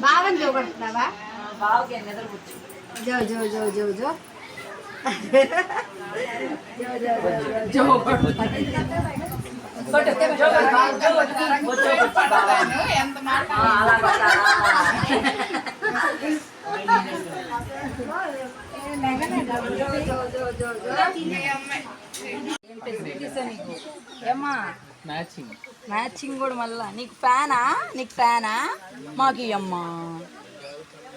బావని చూపడుతున్నావా బావకి నిద్రపుచ్చు జో జో జో జో జో అలా ఏమ్మా మ్యాచింగ్ మ్యాచింగ్ కూడా మళ్ళా. నీకు ఫ్యానా? నీకు ఫ్యానా? మాకు అమ్మా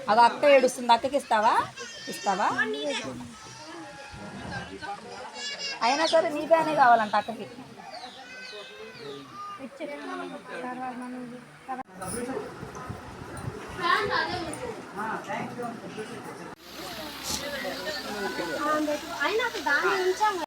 అది అక్క ఏడుస్తుంది. అక్కకి ఇస్తావా? ఇస్తావా? అయినా సరే నీ ఫ్యానే కావాలంట అక్కకి. అయినా దాన్ని ఉంచాము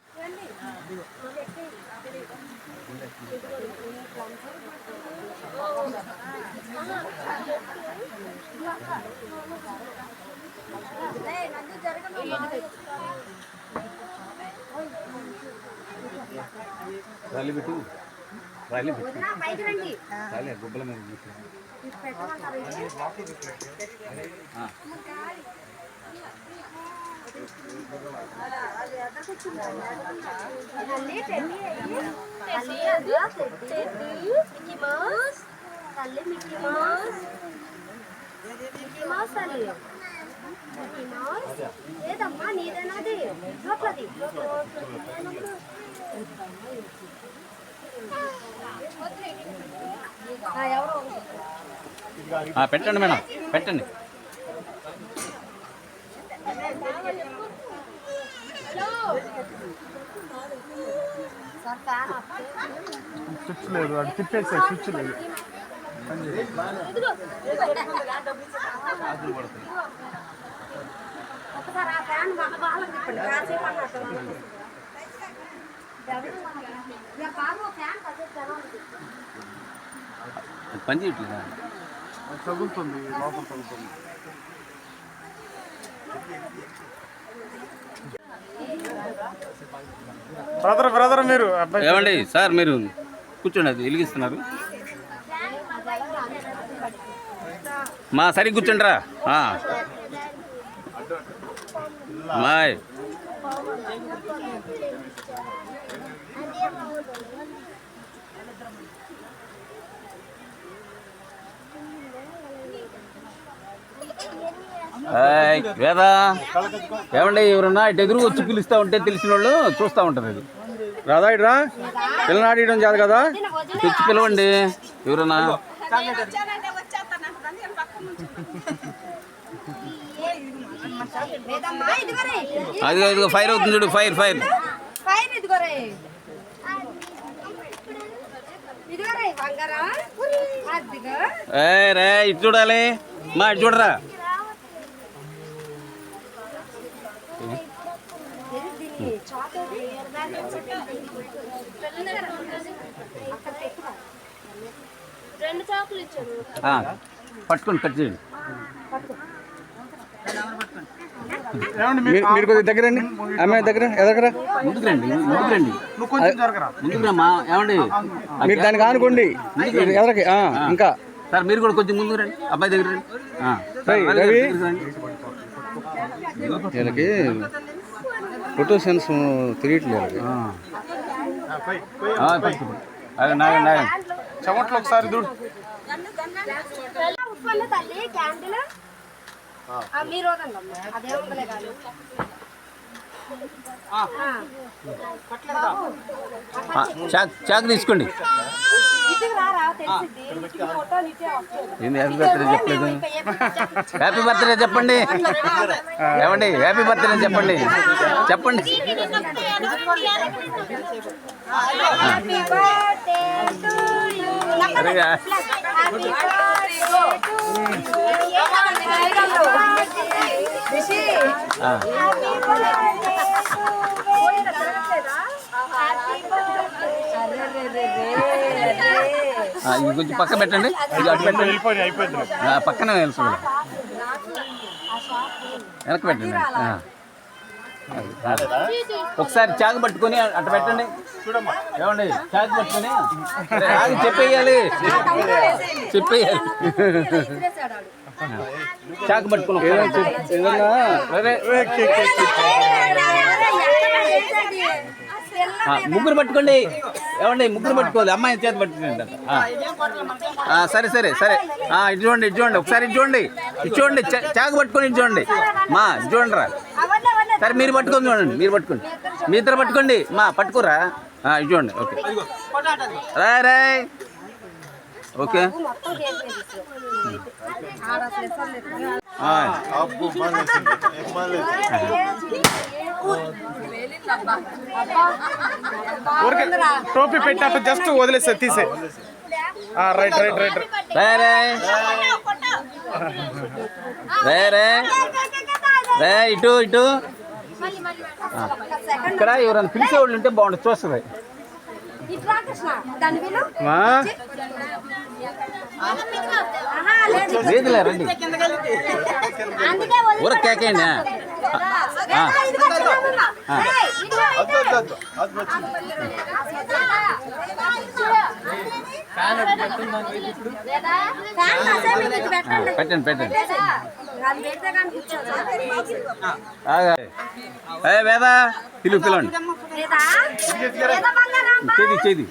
పెట్టు. గుబ్బల మీద? తల్లి. Mickey mouse. మౌస్ తల్లి లేదమ్మా నీదేనాది లోపలది లోపలది. ఆ, ఎవరో ఆ, పెట్టండి మేడం పెట్టండి. సార్ ఫ్యాన్ ఆఫ్ స్విచ్ లేదు అది తిప్పేసే స్విచ్ లేదు. ఒకసారి ఆ ఫ్యాన్ వాళ్ళకి తిప్పండి కాసేపు అన్నట్టు ఇక బాబు ఫ్యాన్ కాసేపు తెరవండి. అది పని చేయట్లేదా అది తగులుతుంది లోపల తగులుతుంది. బ్రదర్ బ్రదర్ మీరు ఏమండి సార్ మీరు కూర్చోండి అది వెలిగిస్తున్నారు. మా సరి కూర్చోండిరా. ఆ. మాయ్. వేదా? ఏమండి ఎవరన్నా ఇటు ఎదురు వచ్చి పిలుస్తా ఉంటే తెలిసిన వాళ్ళు చూస్తూ ఉంటారు అది. రాదా ఇటు పిల్లని ఆడియడం చేదు కదా? తెచ్చి పిలవండి ఎవరన్నా? అదిగో ఇదిగో ఫైర్ అవుతుంది చూడు ఫైర్ ఫైర్. ఇదిగోరే ఏ రే ఇటు చూడాలి. మా ఇటు చూడరా. పట్టుకోండి కట్ చేయండి మీరు మీరు కొద్దిగా దగ్గర రండి అమ్మాయి దగ్గర ఎదగరా ముందుకు రండి ముందుకు రండి. నువ్వు కొంచెం జరగరా ముందుకు రమ్మా ఏమండి? మీరు దానికి ఆనుకోండి. మీరు ఎదరకి ఆ, ఇంకా. సార్ మీరు కూడా కొంచెం ముందుకు రండి అబ్బాయి దగ్గర రండి. రవి. వీళ్ళకి ఫోటో సెన్స్ తెలియట్లేదు. చెమట్లు ఒకసారి దూడు. ఉప్పన్న తల్లి క్యాండిల్. మీరు కాదు చాక్ చాక్ తీసుకోండి. హ్యాపీ బర్త్డే చెప్పలేదు హ్యాపీ బర్త్డే చెప్పండి. ఏమండి హ్యాపీ బర్త్డే చెప్పండి. చెప్పండి. హ్యాపీ బర్త్డే ఇది కొంచెం పక్క పెట్టండి. ఇది అటు పెట్టండి. పక్కనే వెళ్తుంది వెనక్కి పెట్టండి. ఒకసారి చాకు పట్టుకొని అటు పెట్టండి. ఏమండి? చాకు పట్టుకొని. ఆగు, చెప్పేయాలి. చెప్పేయాలి. చాకు పట్టుకొని ముగ్గురు పట్టుకోండి. ఏమండి ముగ్గురు పట్టుకోవాలి. అమ్మాయి చేతి పట్టుకోండి ఆ. ఆ, సరే సరే సరే. ఆ, ఇటు చూడండి ఇటు చూడండి. ఒకసారి ఇటు చూడండి. ఇటు చూడండి. చా- చాకు పట్టుకొని ఇటు చూడండి. మా ఇటు చూడండి రా సరే మీరు పట్టుకొని చూడండి మీరు పట్టుకోండి. మీ ఇద్దరు పట్టుకోండి. మా పట్టుకోరా? చూడండి ఓకే. రాయ్ రాయ్ ఓకే. టోపీ పెట్టినట్టు జస్ట్ వదిలేస్తే తీసే. Right right right. రాయ్ రాయ్ ఇటు ఇటు. ఇక్కడ ఎవరైనా పిలిచే వాళ్ళు ఉంటే బాగుంటుంది చూస్తుంది. లేదులే రండి. ఊర కేకేయండి పెట్టండి. పెట్టండి. వేద? పిలువు పిలవండి? చేది చేది.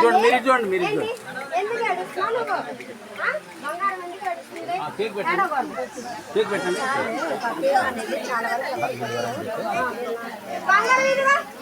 చూడండి మీరు చూడండి మీరు? చూడండి కేక్ పెట్టండి. కేక్ పెట్టండి.